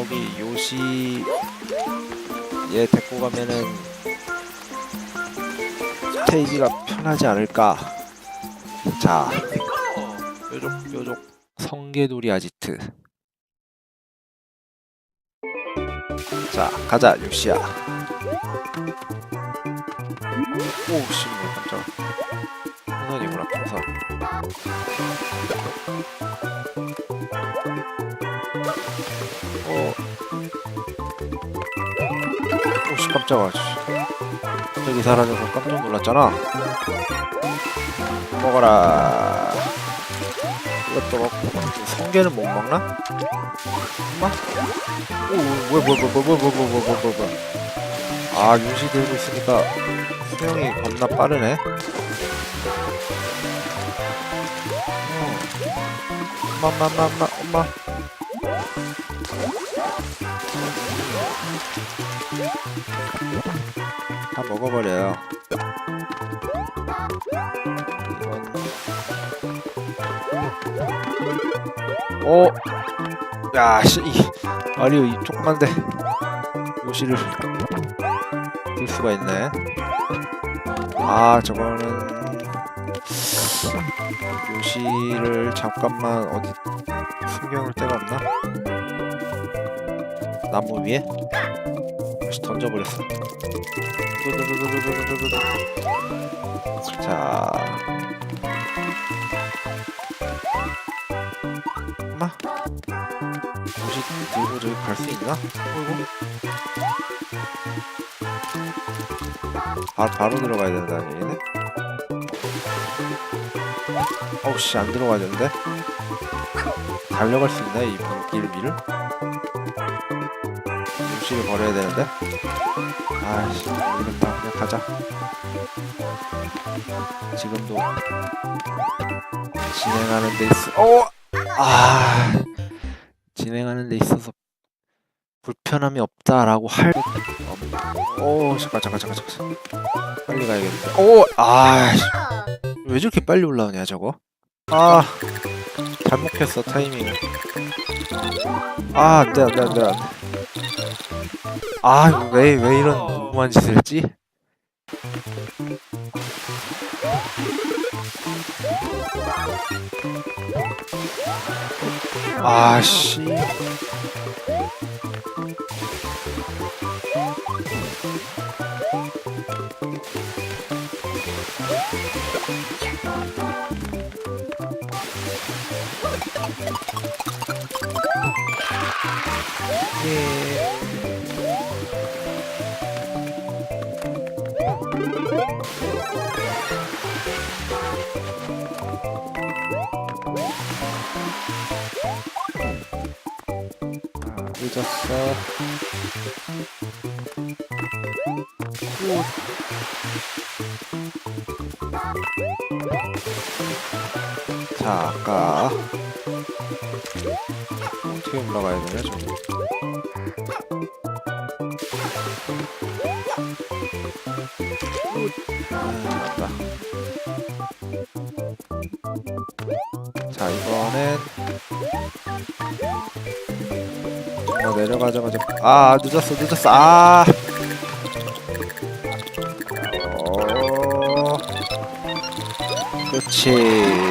저기 요시 얘 데리고 가면은 스테이지가 편하지 않을까. 자, 뾰족 뾰족 성게돌이 아지트. 자, 가자 요시야. 오, 씨, 뭐 깜짝. 풍선이구나, 풍선. 어. 오씨 깜짝아. 씨. 갑자기 사라져서 깜짝 놀랐잖아. 먹어라. 이것도 먹고 성게는 못 먹나? 엄마? 오 뭐야 뭐야 뭐야 뭐야 뭐야 뭐야 뭐야 뭐야 뭐야 아 윤시 들고 있으니까 수영이 겁나 빠르네. 어. 엄마 엄마 엄마 엄마 다 먹어버려요. 이건 어, 야, 씨, 이 아리오 이 조그만데 요시를 들 수가 있네. 아, 저거는 요시를 잠깐만 어디 숨겨놓을 데가 없나? 나무 위에? 던져버렸어. 자. 엄마? 혹시 들고 저기 갈 수 있나? 어이구. 바, 바로 들어가야 된다는 얘기네? 어우씨, 안 들어가야 되는데? 달려갈 수 있나, 이 불길 위를? 요시를 버려야 되는데? 아이씨, 모르겠다. 그냥 가자. 지금도 진행하는 데 있어. 어! 아, 진행하는 데 있어서 불편함이 없다라고 할. 어, 잠깐, 잠깐, 잠깐, 잠깐. 빨리 가야겠는데. 오, 아, 씨. 왜 저렇게 빨리 올라오냐 저거? 아, 잘못했어 타이밍을. 아, 안돼, 안돼, 안돼, 안돼. 아, 왜, 왜 이런 무모한 짓을 했지? 아씨. 예. 아, 늦었어. 오. 자, 아까 어떻게 올라가야 되냐, 저기. 아, 맞다. 자, 이번엔 어, 내려가자마자 아 늦었어 늦었어 아 어... 그렇지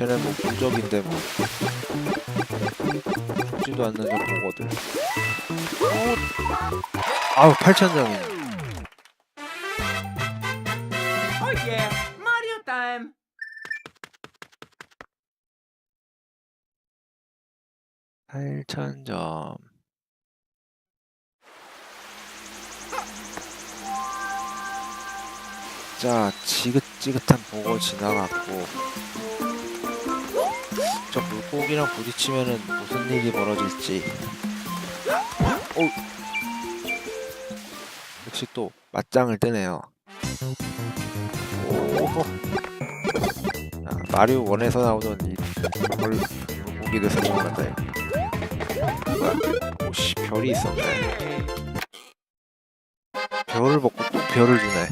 쟤네 뭐 본적인데 뭐 죽지도 않는 어... 아우 8천장이네. Oh yeah, Mario time! 팔천점. 자, 지긋지긋한 보고 지나갔고 저 물고기랑 부딪히면은 무슨 일이 벌어질지 오 역시 또 맞짱을 뜨네요 오호 아, 마리오 원에서 나오던 이 벌, 물고기를 생각난다? 오씨 별이 있었네. 별을 먹고 또 별을 주네.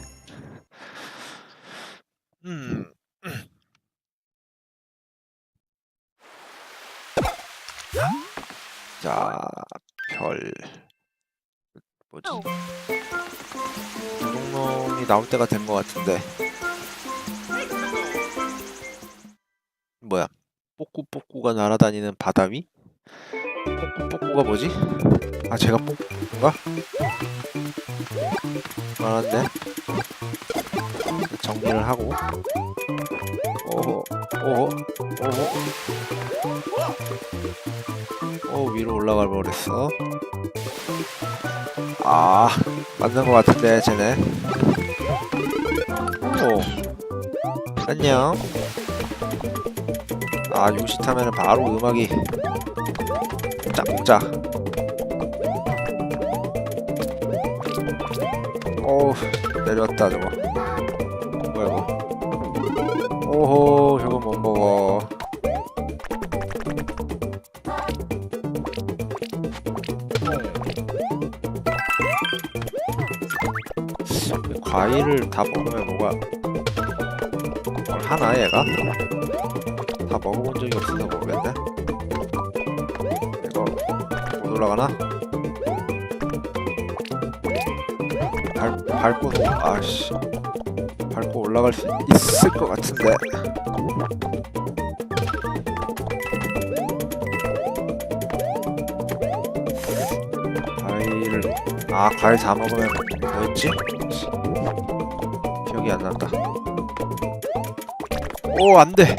음. 자, 별. 뭐지? 조종놈이 나올 때가 된 것 같은데. 뭐야? 뽀꾸뽀꾸가 날아다니는 바다 위? 뽀꾸뽀꾸가 뭐지? 아, 제가 뽀꾸인가? 말한데. 정리를 하고. 오호, 오호, 오호. 어 위로 올라가 버렸어. 아 맞는 것 같은데 쟤네. 오 안녕. 아 요시 타면은 바로 음악이 짝짝. 오 내려왔다 저거. 뭐야 이거? 오호 저거 못 먹어. 과일을 다 먹으면 뭐가 뭘 하나 얘가? 다 먹어본 적이 없어서 모르겠네 이거 못 올라가나? 밟, 밟고 아씨 밟고 올라갈 수 있을 것 같은데 과일을 아 과일 다 먹으면 뭐였지? 기억이 안 난다. 오, 안 돼.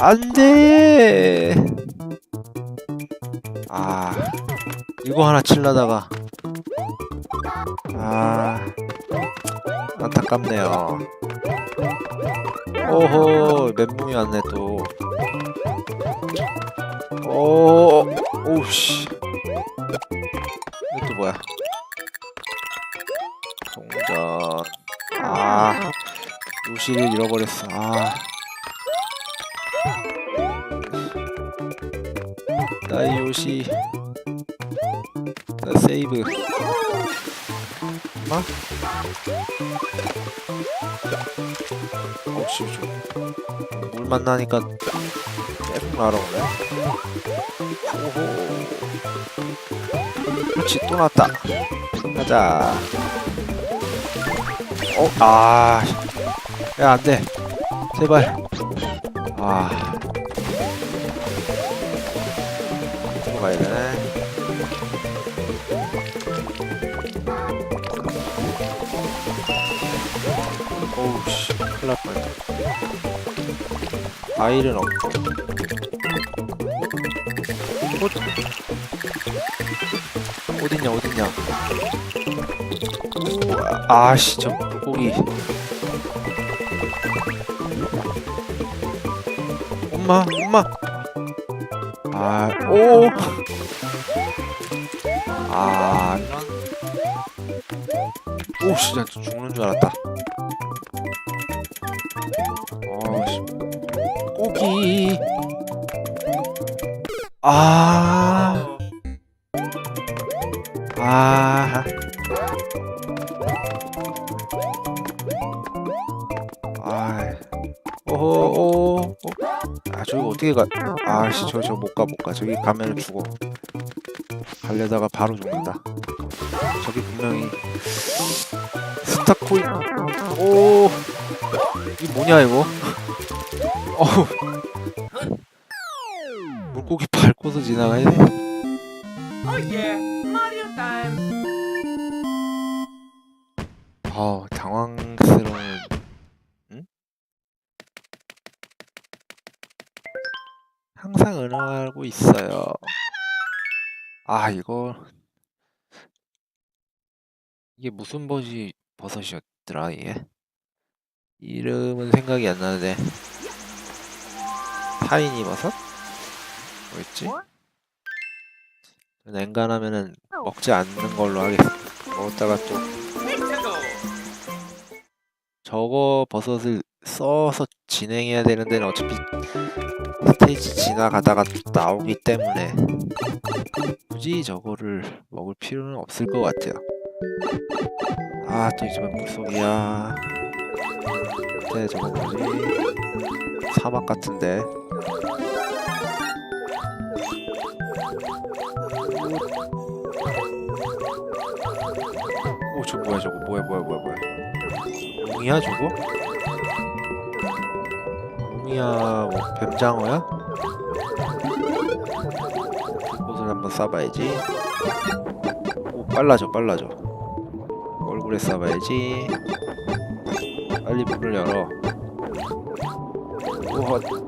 안 돼. 아, 이거 하나 칠라다가. 안타깝네요. 오호, 멘붕이 왔네 또. 오, 오우씨. 이것도 뭐야? 동전. 아, 요시를 잃어버렸어. 아. 나의 요시. 나 세이브. 엄마? 어씨, 물 만나니까 계속 날아오네. 오호. 그렇지, 또 났다. 가자. 어, 아, 야, 안 돼. 제발. 아. 들어가야 되네. 큰일 날 뻔했다. 과일은 없고. 어? 어딨냐, 어딨냐. 아씨, 저 물고기. 엄마, 엄마. 아, 오. 아. 오, 씨, 나 죽는 줄 알았다. 어, 씨. 고기. 아. 아. 아. 오호. 아, 저기 어떻게 가? 아씨, 저, 저 못 가, 못 가. 저기 가면 죽어. 가려다가 바로 죽는다. 저기 분명히 스타코인. 오. 이게 뭐냐 이거? 어우. 물고기 밟고서 지나가야 돼. Mario time. 아, 당황스러운. 응? 항상 응원하고 있어요. 아, 이거 이게 무슨 버시 버섯이었더라, 이게? 이름은 생각이 안 나는데. 타이니 버섯? 뭐였지? 냉간하면은 먹지 않는 걸로 하겠습니다. 먹었다가 또. 저거 버섯을 써서 진행해야 되는 데는 어차피 스테이지 지나가다가 나오기 때문에 굳이 저거를 먹을 필요는 없을 것 같아요. 아, 또 이제 물속이야. 네, 저거 뭐지? 사막 같은데. 오, 저 뭐야 저거? 뭐야 뭐야 뭐야 뭐야? 용이야 저거? 용이야 뭐 뱀장어야? 옷을 한번 싸봐야지. 오 빨라져 빨라져. 얼굴에 싸봐야지. 빨리 문을 열어. 우헛.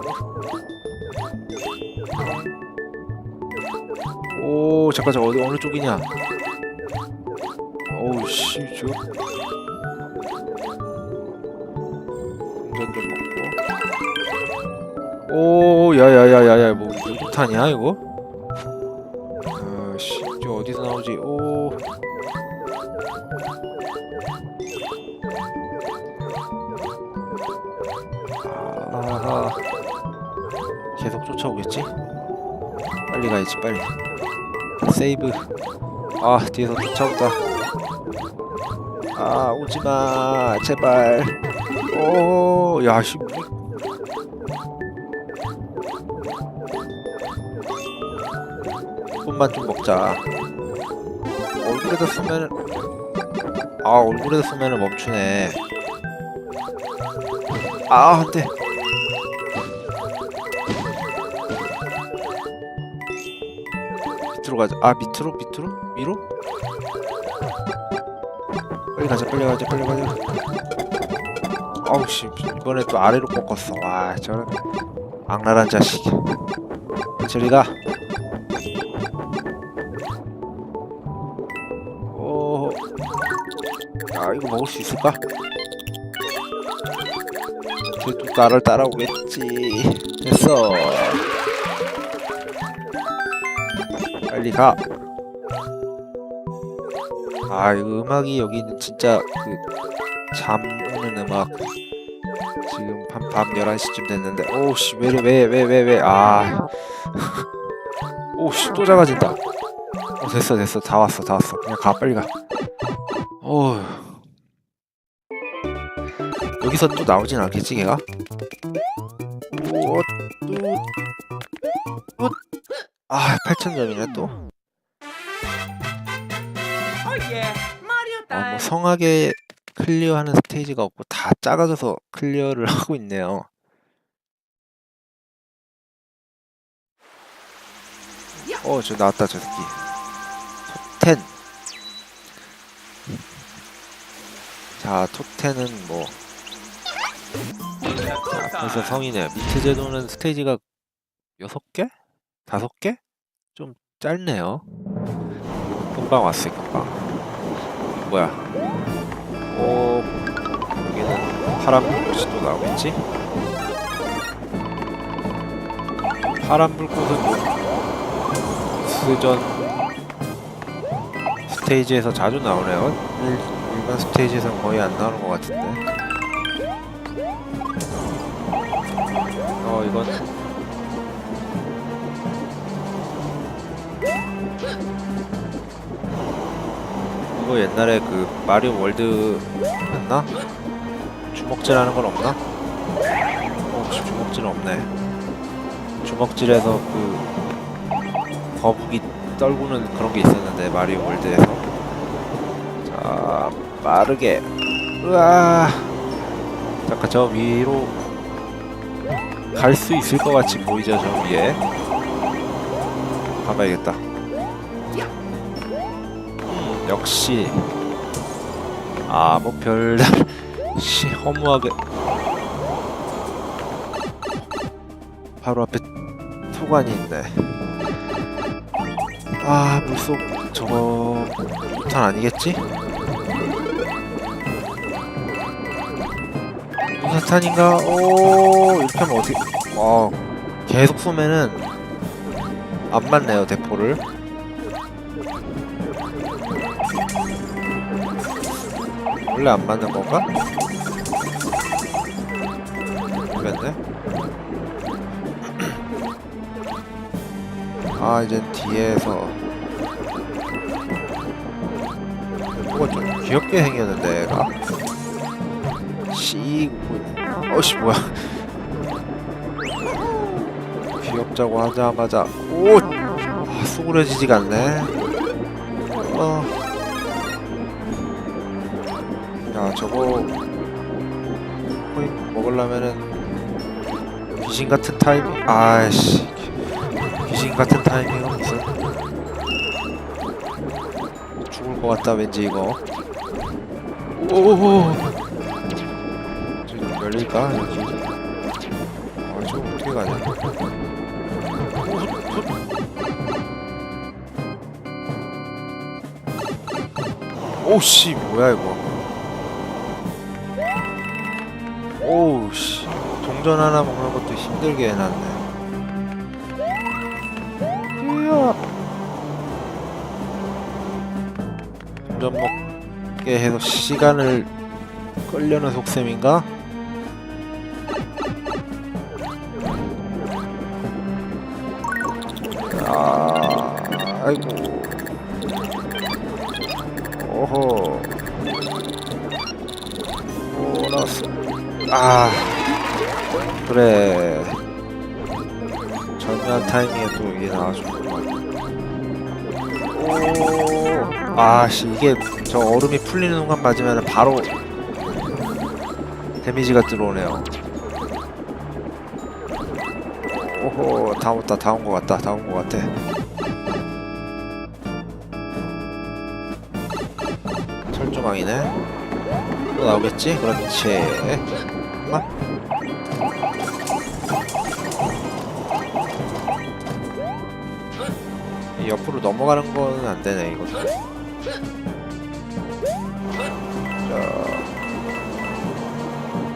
오 잠깐 잠깐 어디 어느 쪽이냐? 오우 씨 저. 운전 좀 먹고. 오 야야야야야 뭐 유탄이야 이거? 아씨 저 어디서 나오지? 오. 아하. 계속 쫓아오겠지? 빨리 가야지 빨리 세이브. 아 뒤에서 쫓아온다. 아 오지마 제발. 오야 씨. 조금만 좀 먹자. 얼굴에다 쓰면은 아 얼굴에다 쓰면은 멈추네. 아 안돼 가자. 아 밑으로? 밑으로? 위로? 빨리 가자 빨리 가자 빨리 가자. 아우 씨 이번에 또 아래로 꺾었어. 와 저런 악랄한 자식. 저리 가. 오, 아 이거 먹을 수 있을까? 쟤또 나를 따라오겠지. 됐어 빨리 가. 아 음악이 여기는 진짜 그 잠 오는 음악 지금 밤, 밤 11시쯤 됐는데 오씨 왜래 왜왜 왜 왜아 오씨 또 작아진다 어 됐어 됐어 다 왔어 다 왔어 그냥 가 빨리 가 오. 여기서 또 나오진 않겠지 걔가? 8,000점이네 또. Yeah, Mario 아, 뭐. 성하게 클리어하는 스테이지가 없고 다 작아져서 클리어를 하고 있네요. 어, 저 나왔다 저 새끼. 톱10. 자, 톱10은 뭐 자, 벌써 성이네요. 밑에 제도는 스테이지가 6개? 5개? 좀 짧네요. 금방 왔어요, 금방. 뭐야? 오, 여기는 파란 불꽃이 또 나오겠지? 파란 불꽃은 뭐 스전 스테이지에서 자주 나오네요. 일, 일반 스테이지에서는 거의 안 나오는 것 같은데. 어, 이건 이거 옛날에 그 마리오 월드였나? 주먹질하는 건 없나? 어, 주- 주먹질은 없네. 주먹질에서 그 거북이 떨구는 그런 게 있었는데 마리오 월드에서. 자, 빠르게. 으아. 잠깐 저 위로 갈 수 있을 것 같이 보이죠 저 위에. 가봐야겠다. 음, 역시 아 뭐 별달 시 허무하게 바로 앞에 토관이 있네. 아 물속 저거 우탄 아니겠지? 우사탄인가? 오 이렇게 하면 어떻게? 와 계속 쏘면은 안 맞네요 대포를. 원래 안 맞는 건가? 모르겠네. 아 이제 뒤에서 뭐가 좀 귀엽게 생겼는데 얘가 씨 어씨 뭐야 귀엽자고 하자마자 오 아, 수그러지지가 않네 어. 야 저거 거의 먹으려면은 귀신 같은 타이밍? 아이씨. 귀신 같은 타이밍은 무슨? 죽을 것 같다 왠지 이거. 오오오. 지금 열릴까 여기 아 저거 어떻게 가냐? 훗. 오씨 뭐야 이거 오우 씨 동전 하나 먹는 것도 힘들게 해놨네 이야 동전 먹게 해서 시간을 끌려는 속셈인가? 아, 아이고. 오호. 아, 그래. 절묘한 타이밍에 또 이게. 오, 아씨 이게 저 얼음이 풀리는 순간 맞으면 바로 데미지가 들어오네요. 오호, 다 온다, 다 온 것 같다, 다 온 것 같아. 철조망이네. 또 나오겠지? 그렇지. 옆으로 넘어가는 거는 안 되네, 이거. 자.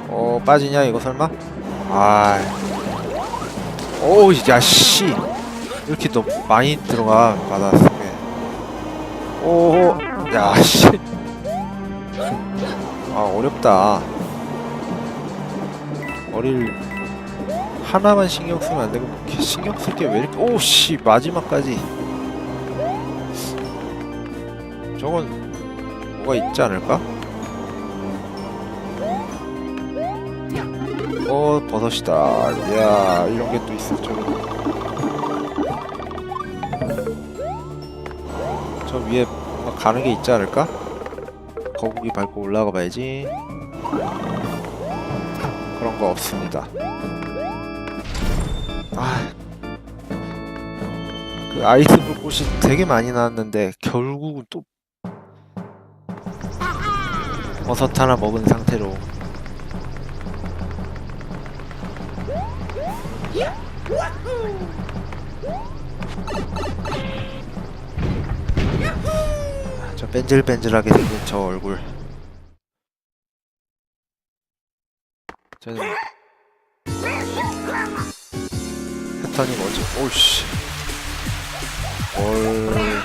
어, 빠지냐, 이거 설마? 아. 오우, 야, 씨. 이렇게 또 많이 들어가, 바다 속에. 오, 야, 씨. 아, 어렵다. 머리를 하나만 신경 쓰면 안 되고, 신경 쓸 게 왜 이렇게, 오, 씨, 마지막까지. 저건 뭐가 있지 않을까? 어 버섯이다. 야 이런 게또 줄. 저 위에 뭔가 가는 게 있지 않을까? 거북이 밟고 올라가 봐야지. 그런 거 없습니다. 아. 그 아이스 불 꽃이 되게 많이 나왔는데 결국은 또 버섯 하나 먹은 상태로. 저 뺀질뺀질하게 생긴 저 얼굴. 저는 패턴이 뭐지? 오우씨. 뭘?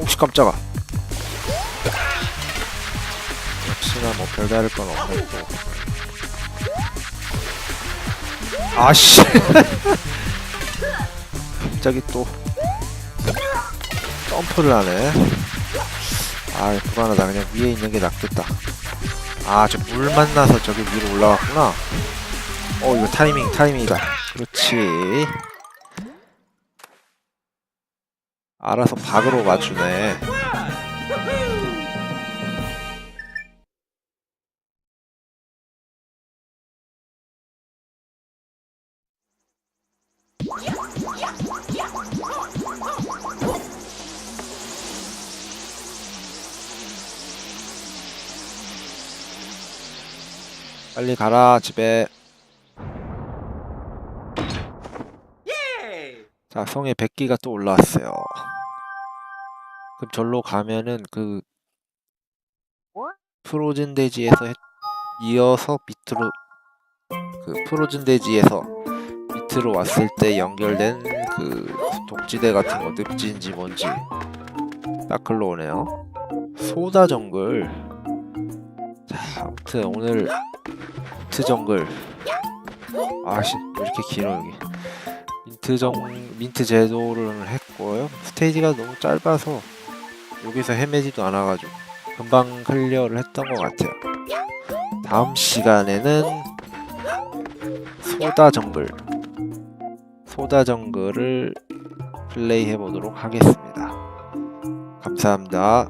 오씨 깜짝아 역시나 뭐 별다를 건또 아씨. 갑자기 또 점프를 하네. 아 불안하다. 그냥 위에 있는 게 낫겠다. 아 저 물 만나서 저기 위로 올라갔구나. 어 이거 타이밍 타이밍이다. 그렇지. 알아서 박으로 맞추네 빨리 가라 집에! 자 성에 백기가 또 올라왔어요. 그럼 절로 가면은 그 프로즌 대지에서 했- 이어서 밑으로 그 프로즌 대지에서 밑으로 왔을 때 연결된 그 독지대 같은 거 늪지인지 뭔지 딱 글로 오네요. 소다 정글. 아무튼 오늘 민트 정글. 아씨 왜 이렇게 길어 여기? 민트 정 민트 제도를 했고요. 스테이지가 너무 짧아서 여기서 헤매지도 않아가지고 금방 클리어를 했던 것 같아요. 다음 시간에는 소다 정글. 소다 정글을 플레이 해보도록 하겠습니다. 감사합니다